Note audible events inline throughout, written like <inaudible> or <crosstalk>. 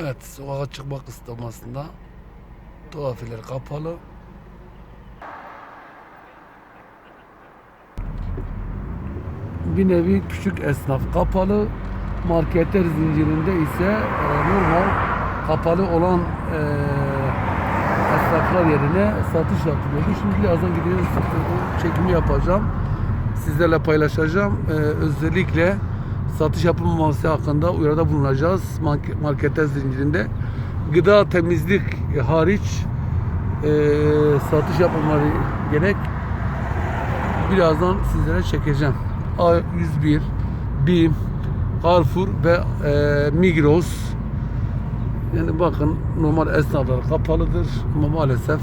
Evet, sokağa çıkmak istemasında tuhafiler kapalı. Bir nevi küçük esnaf kapalı. Marketler zincirinde ise e, normal kapalı olan e, esnaflar yerine satış yapılıyordu. Şimdi birazdan gidiyoruz. Çekimi yapacağım. Sizlerle paylaşacağım. E, özellikle satış yapılmaması hakkında uyarıda bulunacağız. Mark- Marketler zincirinde. Gıda temizlik hariç e, satış yapılmaları gerek. Birazdan sizlere çekeceğim. A101, BİM, Carrefour ve e, Migros. Yani bakın normal esnaflar kapalıdır ama maalesef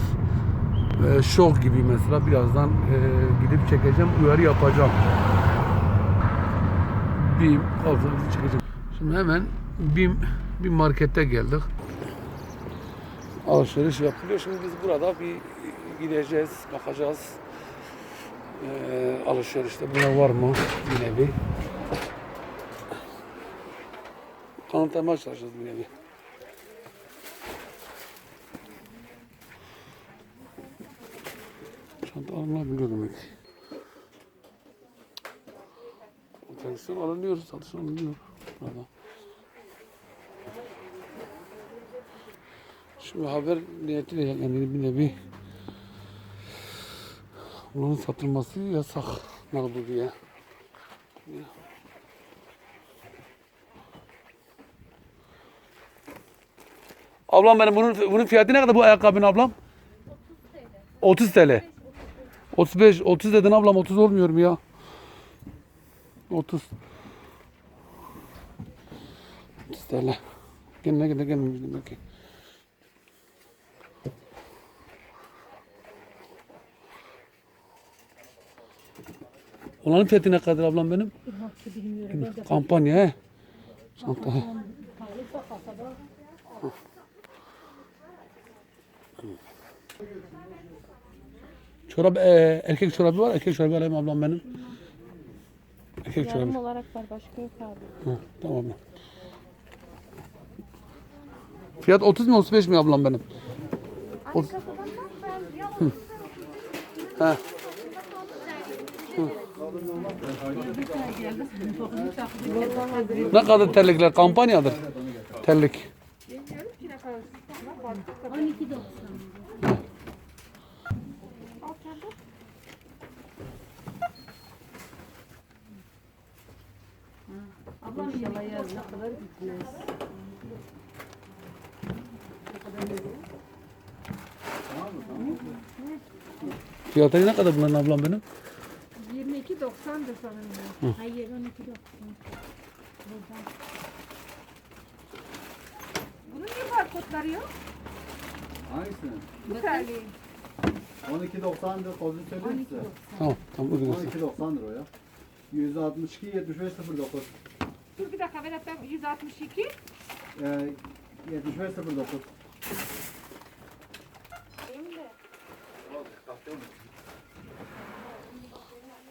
e, şok gibi mesela birazdan e, gidip çekeceğim, uyarı yapacağım. BİM, Carrefour'u çekeceğim. Şimdi hemen BİM bir markete geldik. Alışveriş yapılıyor. Şimdi biz burada bir gideceğiz, bakacağız. Ee, alışverişte buna var mı bir nevi? Kanıtlamaya çalışacağız bir nevi. Çanta alınabiliyor demek. Operasyon alınıyor, satış alınıyor. Burada. Şimdi haber niyetiyle yani bir nevi bunun satılması yasak bu diye. Ablam benim bunun bunun fiyatı ne kadar bu ayakkabının ablam? 30 TL. 35 30 dedin ablam 30 olmuyor mu ya? 30 30 TL. Gel ne kadar gelmemiş demek ki. Olanın fiyatı ne kadar ablam benim? Kampanya he. Çanta. Çorap, e, erkek çorabı var. Erkek çorabı alayım ablam benim. Çorabı. Yarım olarak var başka yok abi. Hı, tamam. Fiyat 30 mu 35 mi ablam benim? Aynı kasadan bak ben ya He. Ne kadar terlikler? Kampanyadır. Terlik. 12.90. Ablam inşallah yarına kadar gitmez. Fiyatları ne kadar bunların ablam benim? 22.90'dı sanırım. Hayır 12.90. Bunun niye barkodları yok? Hangisini? Bu terliği. 12.90'dır kozu söyleyeyim size. Tamam, tamam uygun olsun. 12.90'dır o ya. 162 75 09. Dur bir dakika Vedat ben 162. Ee, 75 09.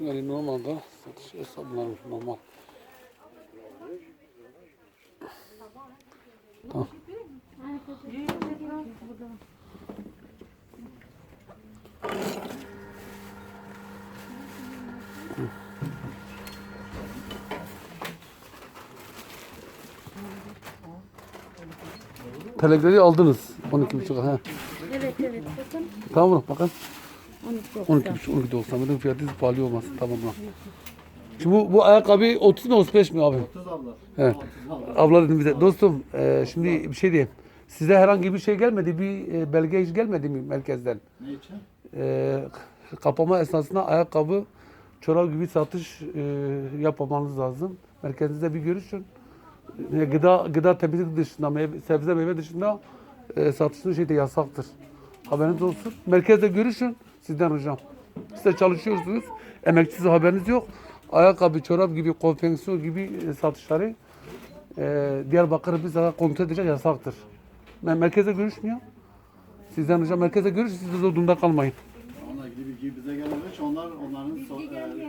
Yani normalde satış hesaplanmış normal. Tamam. Telegrafı aldınız 12.5 he. Evet evet bakın. Tamam bakın. 12.90. 12.5 12.90 benim fiyatı pahalı olmaz tamam lan. Şimdi bu, bu ayakkabı 30 mu 35 mi abi? 30 abla. Evet. 30 abla. Dedim bize dostum e, şimdi bir şey diyeyim. Size herhangi bir şey gelmedi, bir e, belge hiç gelmedi mi merkezden? Ne için? E, kapama esnasında ayakkabı, çorap gibi satış e, yapmamanız lazım. Merkezinde bir görüşün. E, gıda gıda temizlik dışında, meyve, sebze meyve dışında e, satışın şeyde yasaktır. Haberiniz olsun. Merkezde görüşün. Sizden hocam. Siz de çalışıyorsunuz. Emekçisiz haberiniz yok. Ayakkabı, çorap gibi, konfeksiyon gibi e, satışları e, Diyarbakır bize kontrol edecek yasaktır. Ben merkeze görüşmüyor. Sizden hocam merkeze görüş, siz de zor durumda kalmayın. Onlar gibi bilgi bize gelmemiş. Onlar onların so- e,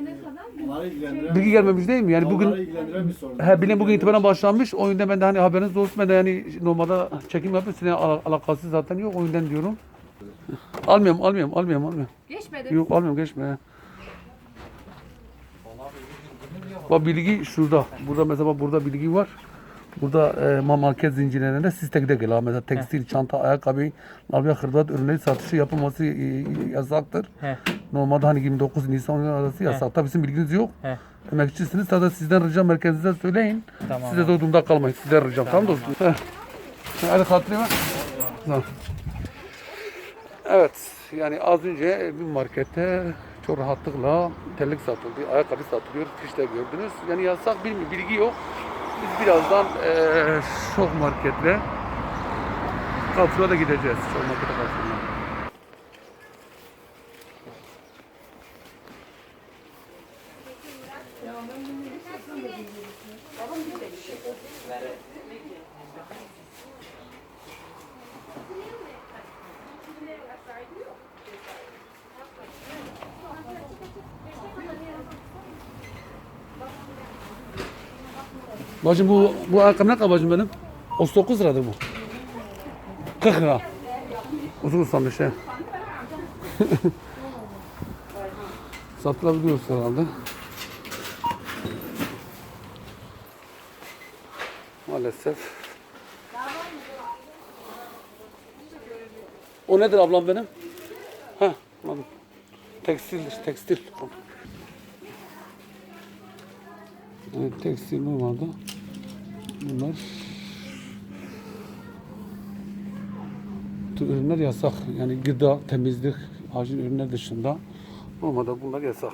Bilgi gelmemiş değil mi? Yani bugün ilgilendiren bir sorun. He, bilim bugün itibaren başlanmış. O yüzden ben de hani haberiniz olsun. Ben de yani normalde çekim yapıyorum. Sizinle al- alakası zaten yok. O yüzden diyorum. Almıyorum, almıyorum, almıyorum, almıyorum. Geçmedi. Yok almıyorum geçme. Bak bilgi şurada. Burada mesela bak burada bilgi var. Burada e, ma- market zincirlerinde siz tek tek gel. Mesela tekstil, çanta, ayakkabı, nabya, hırdat ürünleri satışı yapılması e, yasaktır. He. Normalde hani 29 Nisan arası yasak. Tabii sizin bilginiz yok. He. Emekçisiniz. Zaten sizden ricam merkezinize söyleyin. Tamam. Siz de zor durumda kalmayın. Sizden ricam. Tamam, dostum. Heh. Hadi hatırlayayım. Tamam. Evet. Yani az önce bir markette çok rahatlıkla terlik satıldı, ayakkabı satılıyor, işte gördünüz. Yani yasak bilmiyorum, bilgi yok. Biz birazdan eee şok marketle Carrefour'a da gideceğiz. Şok markete Carrefour'a. Bacım bu, bu ayakkabı ne kadar bacım benim? 39 liradır bu. 40 lira. Uzun sanmış he. <laughs> Satılabiliyorsa herhalde. Maalesef. O nedir ablam benim? Ha, anladım. Tekstil, tekstil. Evet, tekstil normalde. Bunlar bu ürünler yasak. Yani gıda, temizlik, acil ürünler dışında normalde bunlar yasak.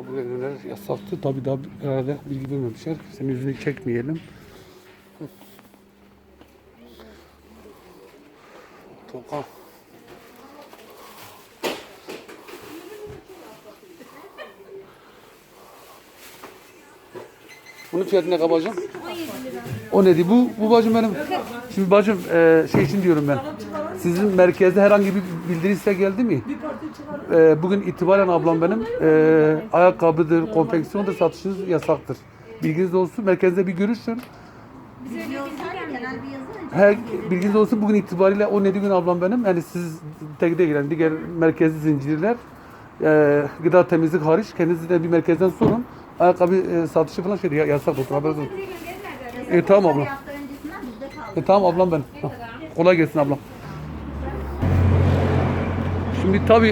Ürünler yasaktı. Tabi daha herhalde bilgi vermemişler. Senin yüzünü çekmeyelim. Toka. Bunun fiyatı ne kadar bacım? 17 lira. O nedir? Bu, bu bacım benim. Şimdi bacım e, şey için diyorum ben. Sizin merkezde herhangi bir bildiri size geldi mi? E, bugün itibaren ablam benim e, ayakkabıdır, konfeksiyondur satışınız yasaktır. Bilginiz olsun. Merkezde bir görüşün. Her bilginiz olsun bugün itibariyle 17 gün ablam benim. Yani siz tek değil yani diğer merkezli zincirler e, gıda temizlik hariç kendiniz de bir merkezden sorun. Ayakkabı e, satışı falan şey ya- yasak olsun haberiniz olsun. E, tamam ablam. E, tamam ablam ben. Kolay gelsin ablam. Şimdi tabii